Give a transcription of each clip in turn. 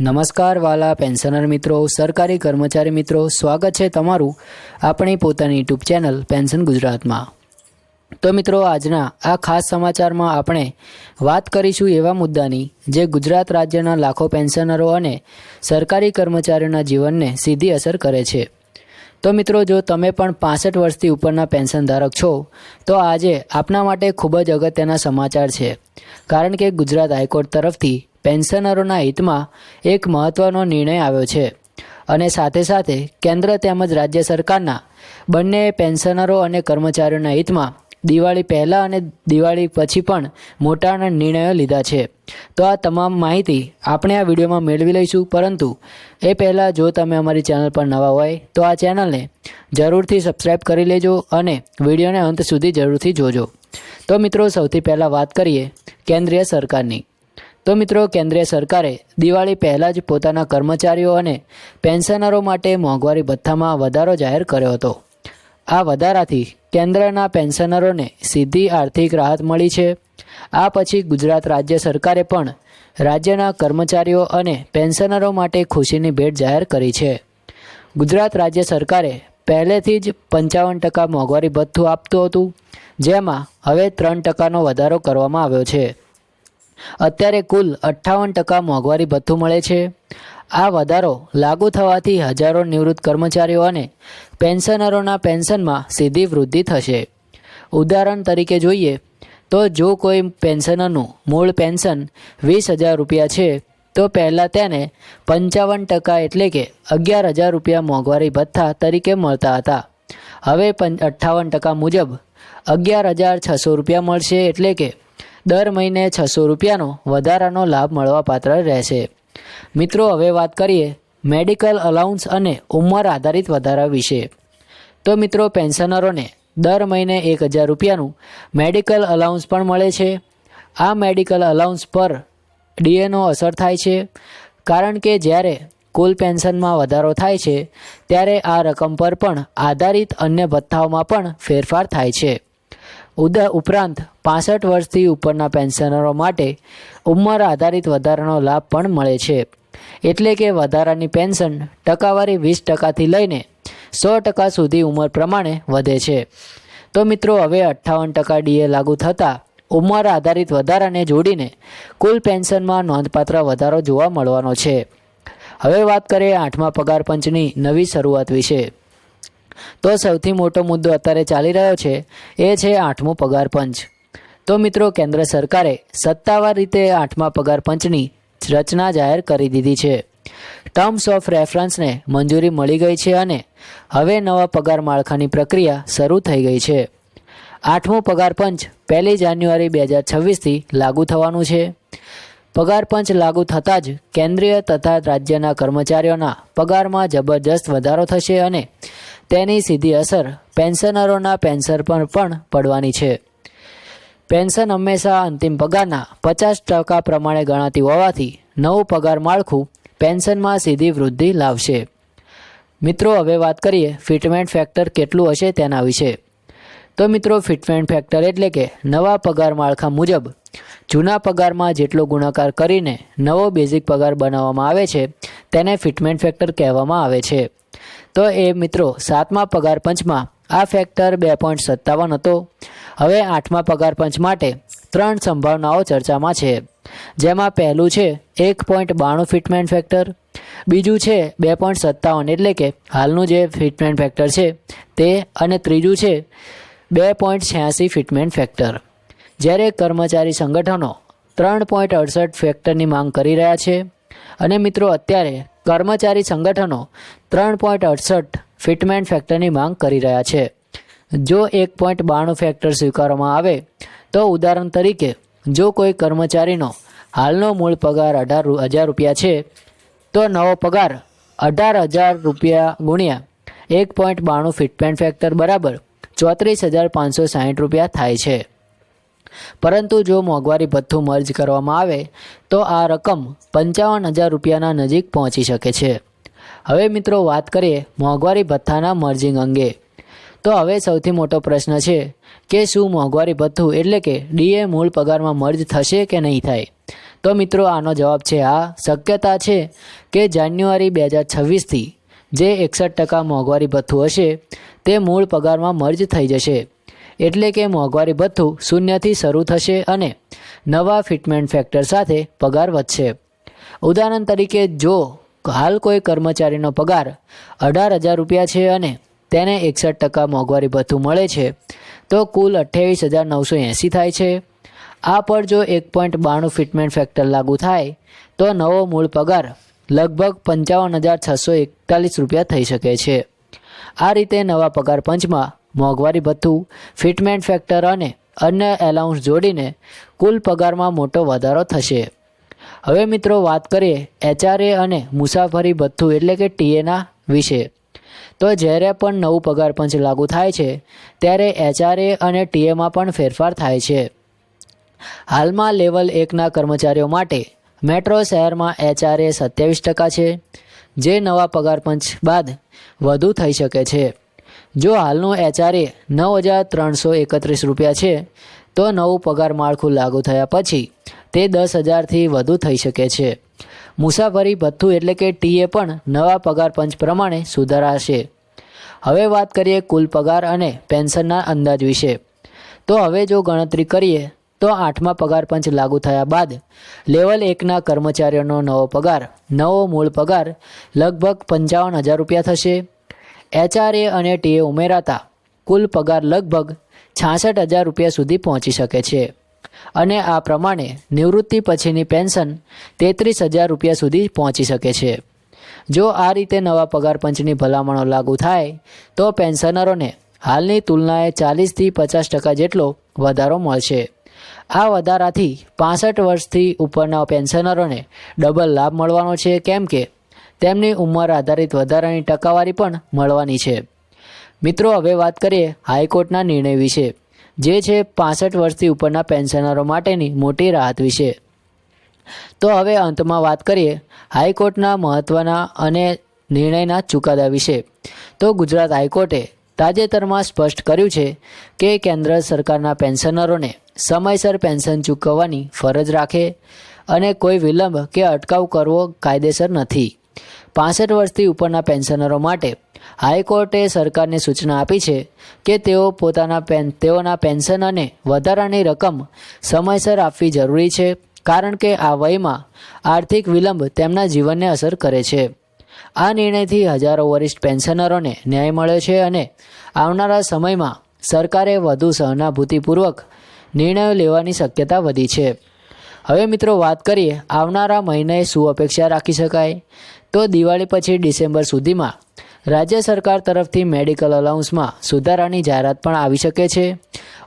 નમસ્કાર વાલા પેન્શનર મિત્રો, સરકારી કર્મચારી મિત્રો, સ્વાગત છે તમારું આપણી પોતાની યુટ્યુબ ચેનલ પેન્શન ગુજરાતમાં. તો મિત્રો, આજના આ ખાસ સમાચારમાં આપણે વાત કરીશું એવા મુદ્દાની, જે ગુજરાત રાજ્યના લાખો પેન્શનરો અને સરકારી કર્મચારીઓના જીવનને સીધી અસર કરે છે. તો મિત્રો, જો તમે પણ પાસઠ વર્ષથી ઉપરના પેન્શન ધારક છો, તો આજે આપના માટે ખૂબ જ અગત્યના સમાચાર છે. કારણ કે ગુજરાત હાઈકોર્ટ તરફથી પેન્શનરોના હિતમાં એક મહત્ત્વનો નિર્ણય આવ્યો છે. અને સાથે સાથે કેન્દ્ર તેમજ રાજ્ય સરકારના બંને પેન્શનરો અને કર્મચારીઓના હિતમાં દિવાળી પહેલાં અને દિવાળી પછી પણ મોટા નિર્ણયો લીધા છે. તો આ તમામ માહિતી આપણે આ વિડીયોમાં મેળવી લઈશું. પરંતુ એ પહેલાં જો તમે અમારી ચેનલ પર નવા હોય તો આ ચેનલને જરૂરથી સબસ્ક્રાઈબ કરી લેજો અને વિડીયોને અંત સુધી જરૂરથી જોજો. તો મિત્રો, સૌથી પહેલાં વાત કરીએ કેન્દ્રીય સરકારની. તો મિત્રો કેન્દ્રીય સરકારે દિવાળી પહેલાં જ પોતાના કર્મચારીઓ અને પેન્શનરો માટે મોંઘવારી ભથ્થામાં વધારો જાહેર કર્યો હતો. આ વધારાથી કેન્દ્રના પેન્શનરોને સીધી આર્થિક રાહત મળી છે. આ પછી ગુજરાત રાજ્ય સરકારે પણ રાજ્યના કર્મચારીઓ અને પેન્શનરો માટે ખુશીની ભેટ જાહેર કરી છે. ગુજરાત રાજ્ય સરકારે પહેલેથી જ પંચાવન ટકા મોંઘવારી ભથ્થું આપતું હતું, જેમાં હવે ત્રણ ટકાનો વધારો કરવામાં આવ્યો છે. અત્યારે કુલ અઠ્ઠાવન ટકા મોંઘવારી ભથ્થું મળે છે. આ વધારો લાગુ થવાથી હજારો નિવૃત્ત કર્મચારીઓ અને પેન્શનરોના પેન્શનમાં સીધી વૃદ્ધિ થશે. ઉદાહરણ તરીકે જોઈએ તો જો કોઈ પેન્શનરનું મૂળ પેન્શન વીસ હજાર રૂપિયા છે, તો પહેલાં તેને પંચાવન ટકા એટલે કે અગિયાર હજાર રૂપિયા મોંઘવારી ભથ્થા તરીકે મળતા હતા. હવે અઠ્ઠાવન ટકા મુજબ અગિયાર હજાર છસો રૂપિયા મળશે એટલે કે દર મહિને છસો રૂપિયાનો વધારાનો લાભ મળવાપાત્ર રહેશે. મિત્રો, હવે વાત કરીએ મેડિકલ અલાઉન્સ અને ઉંમર આધારિત વધારા વિશે. તો મિત્રો, પેન્શનરોને દર મહિને એક હજાર રૂપિયાનું મેડિકલ અલાઉન્સ પણ મળે છે. આ મેડિકલ અલાઉન્સ પર ડીએનો અસર થાય છે, કારણ કે જ્યારે કુલ પેન્શનમાં વધારો થાય છે, ત્યારે આ રકમ પર પણ આધારિત અન્ય ભથ્થાઓમાં પણ ફેરફાર થાય છે. ઉદા ઉપરાંત પાસઠ વર્ષથી ઉપરના પેન્શનરો માટે ઉંમર આધારિત વધારાનો લાભ પણ મળે છે. એટલે કે વધારાની પેન્શન ટકાવારી વીસ ટકાથી લઈને સો ટકા સુધી ઉંમર પ્રમાણે વધે છે. તો મિત્રો, હવે અઠ્ઠાવન ટકા ડીએ લાગુ થતાં ઉંમર આધારિત વધારાને જોડીને કુલ પેન્શનમાં નોંધપાત્ર વધારો જોવા મળવાનો છે. હવે વાત કરીએ આઠમા પગાર પંચની નવી શરૂઆત વિશે. તો સૌથી મોટો મુદ્દો અત્યારે ચાલી રહ્યો છે, એ છે આઠમો પગાર પંચ. તો મિત્રો, કેન્દ્ર સરકારે સત્તાવાર રીતે આઠમા પગાર પંચની રચના જાહેર કરી દીધી છે. ટર્મ્સ ઓફ રેફરન્સને મંજૂરી મળી ગઈ છે અને હવે નવા પગાર માળખાની પ્રક્રિયા શરૂ થઈ ગઈ છે. આઠમો પગાર પંચ પહેલી જાન્યુઆરી બે હજાર છવ્વીસથી લાગુ થવાનું છે. પગાર પંચ લાગુ થતાં જ કેન્દ્રીય તથા રાજ્યના કર્મચારીઓના પગારમાં જબરજસ્ત વધારો થશે અને તેની સીધી અસર પેન્શનરોના પેન્શન પર પણ પડવાની છે. પેન્શન હંમેશા અંતિમ પગારના પચાસ ટકા પ્રમાણે ગણાતી હોવાથી નવું પગાર માળખું પેન્શનમાં સીધી વૃદ્ધિ લાવશે. મિત્રો, હવે વાત કરીએ ફિટમેન્ટ ફેક્ટર કેટલું હશે તેના વિશે. તો મિત્રો, ફિટમેન્ટ ફેક્ટર એટલે કે નવા પગાર માળખા મુજબ જૂના પગારમાં જેટલો ગુણાકાર કરીને નવો બેઝિક પગાર બનાવવામાં આવે છે, તેને ફિટમેન્ટ ફેક્ટર કહેવામાં આવે છે. તો એ મિત્રો, સાતમા પગાર પંચમાં આ ફેક્ટર બે પોઈન્ટ સત્તાવન હતો. હવે આઠમા પગાર પંચ માટે ત્રણ સંભાવનાઓ ચર્ચામાં છે. જેમાં પહેલું છે, એક પોઈન્ટ બાણું ફિટમેન્ટ ફેક્ટર બીજું છે, બે પોઈન્ટ સત્તાવન એટલે કે હાલનું જે ફિટમેન્ટ ફેક્ટર છે તે, અને ત્રીજું છે, બે પોઈન્ટ છ્યાસી ફિટમેન્ટ ફેક્ટર જ્યારે કર્મચારી સંગઠનો ત્રણ પોઈન્ટ અડસઠ ફેક્ટરની માંગ કરી રહ્યા છે, અને મિત્રો, અત્યારે કર્મચારી સંગઠનો ત્રણ પોઈન્ટ અડસઠ ફિટમેન્ટ ફેક્ટરની માંગ કરી રહ્યા છે. જો એક પોઈન્ટ બાણું ફેક્ટર સ્વીકારવામાં આવે, તો ઉદાહરણ તરીકે, જો કોઈ કર્મચારીનો હાલનો મૂળ પગાર અઢાર હજાર રૂપિયા છે, તો નવો પગાર અઢાર હજાર રૂપિયા ગુણ્યા એક પોઈન્ટ બાણું ફિટમેન્ટ ફેક્ટર બરાબર ચોત્રીસ હજાર પાંચસો સાહીઠ રૂપિયા થાય છે. પરંતુ જો મોંઘવારી ભથ્થું મર્જ કરવામાં આવે, તો આ રકમ પંચાવન હજાર રૂપિયાના નજીક પહોંચી શકે છે. હવે મિત્રો વાત કરીએ મોંઘવારી ભથ્થાના મર્જિંગ અંગે. તો હવે સૌથી મોટો પ્રશ્ન છે કે શું મોંઘવારી ભથ્થું એટલે કે ડીએ મૂળ પગારમાં મર્જ થશે કે નહીં થાય? તો મિત્રો આનો જવાબ છે આ શક્યતા છે કે જાન્યુઆરી બે હજાર છવ્વીસથી જે એકસઠ ટકા મોંઘવારી ભથ્થું હશે, તે મૂળ પગારમાં મર્જ થઈ જશે. એટલે કે મોંઘવારી ભથ્થું શૂન્યથી શરૂ થશે અને નવા ફિટમેન્ટ ફેક્ટર સાથે પગાર વધશે. ઉદાહરણ તરીકે જો હાલ કોઈ કર્મચારીનો પગાર અઢાર હજાર રૂપિયા છે અને તેને એકસઠ ટકા મોંઘવારી ભથ્થું મળે છે, તો કુલ અઠ્યાવીસ હજાર નવસો એંસી થાય છે. આ પર જો એક પોઈન્ટ બાણું ફિટમેન્ટ ફેક્ટર લાગુ થાય, તો નવો મૂળ પગાર લગભગ પંચાવન હજાર છસો એકતાલીસ રૂપિયા થઈ શકે છે. આ રીતે નવા પગાર પંચમાં મોંઘવારી ભથ્થું ફિટમેન્ટ ફેક્ટર અને અન્ય એલાઉન્સ જોડીને કુલ પગારમાં મોટો વધારો થશે. હવે મિત્રો વાત કરીએ એચઆરએ અને મુસાફરી ભથ્થું એટલે કે ટીએના વિશે. તો જ્યારે પણ નવું પગાર પંચ લાગુ થાય છે, ત્યારે એચઆરએ અને ટીએમાં પણ ફેરફાર થાય છે. હાલમાં લેવલ એકના કર્મચારીઓ માટે મેટ્રો શહેરમાં એચઆરએ સત્યાવીસ ટકા છે, જે નવા પગાર પંચ બાદ વધુ થઈ શકે છે. જો હાલનું એચઆરએ નવ હજાર ત્રણસો એકત્રીસ રૂપિયા છે, તો નવું પગાર માળખું લાગુ થયા પછી તે દસ હજારથી વધુ થઈ શકે છે. મુસાફરી ભથ્થું એટલે કે ટીએ પણ નવા પગાર પંચ પ્રમાણે સુધારાશે. હવે વાત કરીએ કુલ પગાર અને પેન્શનના અંદાજ વિશે. તો હવે જો ગણતરી કરીએ, તો આઠમા પગાર પંચ લાગુ થયા બાદ લેવલ એકના કર્મચારીઓનો નવો પગાર, નવો મૂળ પગાર લગભગ પંચાવન હજાર રૂપિયા થશે. એચઆરએ અને ટીએ ઉમેરાતા કુલ પગાર લગભગ છાસઠ હજાર રૂપિયા સુધી પહોંચી શકે છે. અને આ પ્રમાણે નિવૃત્તિ પછીની પેન્શન તેત્રીસ હજાર રૂપિયા સુધી પહોંચી શકે છે. જો આ રીતે નવા પગાર પંચની ભલામણો લાગુ થાય, તો પેન્શનરોને હાલની તુલનાએ ચાલીસથી પચાસ ટકા જેટલો વધારો મળશે. આ વધારાથી પાસઠ વર્ષથી ઉપરના પેન્શનરોને ડબલ લાભ મળવાનો છે. કેમ કે તેમની ઉંમર આધારિત વધારાની ટકાવારી પણ મળવાની છે. મિત્રો, હવે વાત કરીએ હાઈકોર્ટના નિર્ણય વિશે, જે છે પાસઠ વર્ષથી ઉપરના પેન્શનરો માટેની મોટી રાહત વિશે. તો હવે અંતમાં વાત કરીએ હાઈકોર્ટના મહત્ત્વના અને નિર્ણયના ચુકાદા વિશે. તો ગુજરાત હાઈકોર્ટે તાજેતરમાં સ્પષ્ટ કર્યું છે કે કેન્દ્ર સરકારના પેન્શનરોને સમયસર પેન્શન ચૂકવવાની ફરજ રાખે અને કોઈ વિલંબ કે અટકાવ કરવો કાયદેસર નથી. પાસઠ વર્ષથી ઉપરના પેન્શનરો માટે હાઈકોર્ટે સરકારને સૂચના આપી છે કે તેઓ પોતાના પેન, તેઓના પેન્શન અને વધારાની રકમ સમયસર આપવી જરૂરી છે, કારણ કે આ વયમાં આર્થિક વિલંબ તેમના જીવનને અસર કરે છે. આ નિર્ણયથી હજારો વરિષ્ઠ પેન્શનરોને ન્યાય મળ્યો છે અને આવનારા સમયમાં સરકારે વધુ સહાનુભૂતિપૂર્વક નિર્ણયો લેવાની શક્યતા વધી છે. હવે મિત્રો વાત કરીએ, આવનારા મહિને શું અપેક્ષા રાખી શકાય? તો દિવાળી પછી ડિસેમ્બર સુધીમાં રાજ્ય સરકાર તરફથી મેડિકલ અલાઉન્સમાં સુધારાની જાહેરાત પણ આવી શકે છે.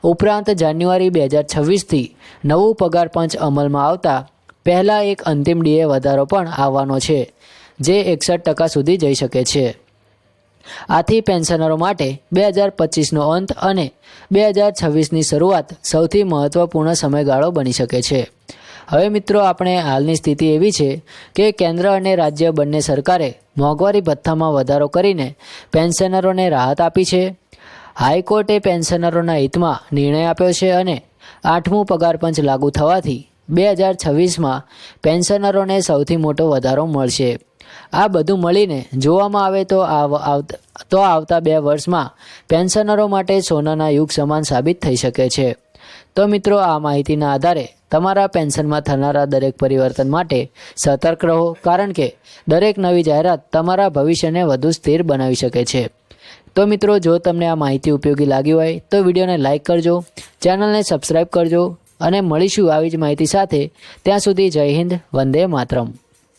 ઉપરાંત જાન્યુઆરી બે હજાર છવ્વીસથી નવું પગાર પંચ અમલમાં આવતા પહેલાં એક અંતિમ ડીએ વધારો પણ આવવાનો છે, જે એકસઠ ટકા સુધી જઈ શકે છે. આથી પેન્શનરો માટે બે હજાર પચીસનો અંત અને બે હજાર છવ્વીસની શરૂઆત સૌથી મહત્ત્વપૂર્ણ સમયગાળો બની શકે છે. હવે મિત્રો, આપણે હાલની સ્થિતિ એવી છે કે કેન્દ્ર અને રાજ્ય બંને સરકારે મોંઘવારી ભથ્થામાં વધારો કરીને પેન્શનરોને રાહત આપી છે. હાઈકોર્ટે પેન્શનરોના હિતમાં નિર્ણય આપ્યો છે અને આઠમું પગાર પંચ લાગુ થવાથી બે હજાર છવ્વીસમાં પેન્શનરોને સૌથી મોટો વધારો મળશે. આ બધું મળીને જોવામાં આવે તો તો આવતા બે વર્ષમાં પેન્શનરો માટે સોનાના યુગ સમાન સાબિત થઈ શકે છે. તો મિત્રો, આ માહિતીના આધારે તમારા પેન્શનમાં થનારા દરેક પરિવર્તન માટે સતર્ક રહો, કારણ કે દરેક નવી જાહેરાત તમારા ભવિષ્યને વધુ સ્થિર બનાવી શકે છે. તો મિત્રો, જો તમને આ માહિતી ઉપયોગી લાગી હોય, તો વિડીયોને લાઇક કરજો, ચેનલને સબસ્ક્રાઈબ કરજો અને મળીશું આવી જ માહિતી સાથે. ત્યાં સુધી જય હિન્દ, વંદે માતરમ.